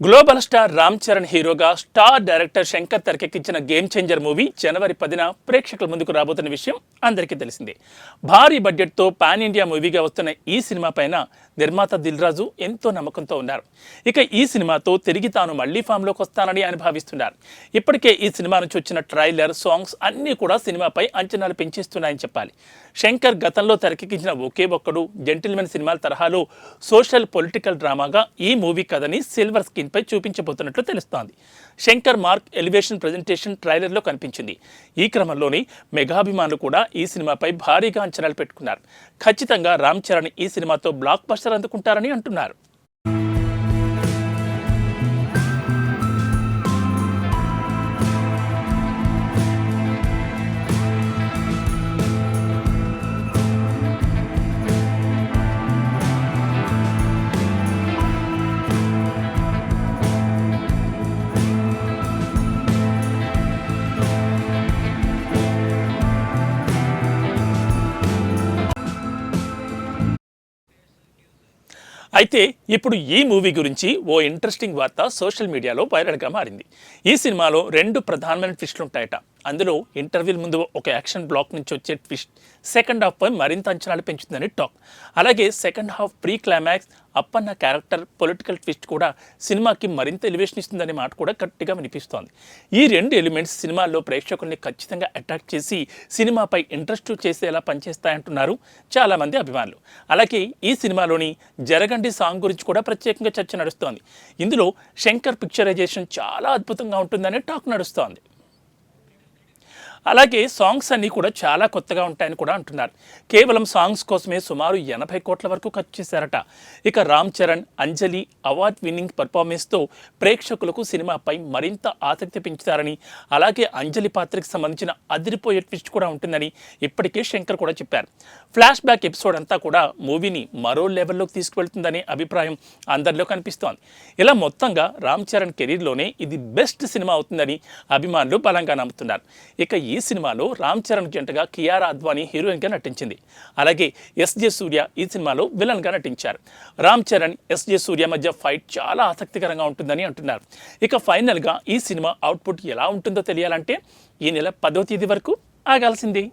Global star Ram Charan హీరోగా star director Shankar తెరకెక్కించిన game changer movie జనవరి పదిన ప్రేక్షకుల ముందుకు రాబోతున్న విషయం అందరికీ తెలిసిందే. భారీ బడ్జెట్తో పాన్ ఇండియా మూవీగా వస్తున్న ఈ సినిమా పైన నిర్మాత దిల్ రాజు ఎంతో నమ్మకంతో ఉన్నారు. ఇక ఈ సినిమాతో తిరిగి తాను మళ్ళీ ఫామ్లోకి వస్తానని ఆయన భావిస్తున్నారు. ఇప్పటికే ఈ సినిమా నుంచి వచ్చిన ట్రైలర్ సాంగ్స్ అన్నీ కూడా సినిమాపై అంచనాలు పెంచేస్తున్నాయని చెప్పాలి. శంకర్ గతంలో తెరకెక్కించిన ఒకే ఒక్కడు జెంటిల్మెన్ సినిమాల తరహాలో సోషల్ పొలిటికల్ డ్రామాగా ఈ మూవీ కథని సిల్వర్ స్క్రీన్ పై చూపించబోతున్నట్లు తెలుస్తోంది. శంకర్ మార్క్ ఎలివేషన్ ప్రజెంటేషన్ ట్రైలర్లో కనిపించింది. ఈ క్రమంలోనే మెగాభిమానులు కూడా ఈ సినిమాపై భారీగా అంచనాలు పెట్టుకున్నారు. ఖచ్చితంగా రామ్ చరణ్ ఈ సినిమాతో బ్లాక్ బస్టర్ అందుకుంటారని అంటున్నారు. అయితే ఇప్పుడు ఈ మూవీ గురించి ఓ ఇంట్రెస్టింగ్ వార్త సోషల్ మీడియాలో వైరల్గా మారింది. ఈ సినిమాలో రెండు ప్రధానమైన ట్విస్టులు ఉంటాయట అందులో ఇంటర్వ్యూల ముందు ఒక యాక్షన్ బ్లాక్ నుంచి వచ్చే ట్విస్ట్ సెకండ్ హాఫ్ పై మరింత అంచనాలు పెంచుతుందని టాక్. అలాగే second half pre climax Appanna character political twist కూడా సినిమాకి మరింత ఎలివేషన్ ఇస్తుందనే మాట కూడా గట్టిగా వినిపిస్తోంది. ఈ రెండు ఎలిమెంట్స్ సినిమాల్లో ప్రేక్షకుల్ని ఖచ్చితంగా అట్రాక్ట్ చేసి సినిమాపై ఇంట్రెస్ట్ చేసేలా పనిచేస్తాయంటున్నారు చాలామంది అభిమానులు. అలాగే ఈ సినిమాలోని జరగండి సాంగ్ గురించి కూడా ప్రత్యేకంగా చర్చ నడుస్తోంది. ఇందులో శంకర్ పిక్చరైజేషన్ చాలా అద్భుతంగా ఉంటుందనే టాక్ నడుస్తోంది. అలాగే సాంగ్స్ అన్నీ కూడా చాలా కొత్తగా ఉంటాయని కూడా అంటున్నారు. కేవలం సాంగ్స్ కోసమే సుమారు ఎనభై కోట్ల వరకు ఖర్చు చేశారట. ఇక రామ్ చరణ్ అంజలి అవార్డ్ విన్నింగ్ పర్ఫార్మెన్స్తో ప్రేక్షకులకు సినిమాపై మరింత ఆసక్తి పెంచుతారని అలాగే అంజలి పాత్రకి సంబంధించిన అదిరిపోయే ట్విస్ట్ కూడా ఉంటుందని ఇప్పటికే శంకర్ కూడా చెప్పారు. ఫ్లాష్ బ్యాక్ ఎపిసోడ్ అంతా కూడా మూవీని మరో లెవెల్లోకి తీసుకువెళ్తుందనే అభిప్రాయం అందరిలో కనిపిస్తోంది. ఇలా మొత్తంగా రామ్ చరణ్ కెరీర్లోనే ఇది బెస్ట్ సినిమా అవుతుందని అభిమానులు బలంగా నమ్ముతున్నారు. ఇక ఈ ఈ సినిమాలో రామ్ చరణ్ జంటగా కియారా అద్వానీ హీరోయిన్గా నటించింది. అలాగే ఎస్జే సూర్య ఈ సినిమాలో విలన్గా నటించారు. రామ్ చరణ్ ఎస్జే సూర్య మధ్య ఫైట్ చాలా ఆసక్తికరంగా ఉంటుందని అంటున్నారు. ఇక ఫైనల్గా ఈ సినిమా అవుట్పుట్ ఎలా ఉంటుందో తెలియాలంటే ఈ నెల పదో తేదీ వరకు ఆగాల్సిందే.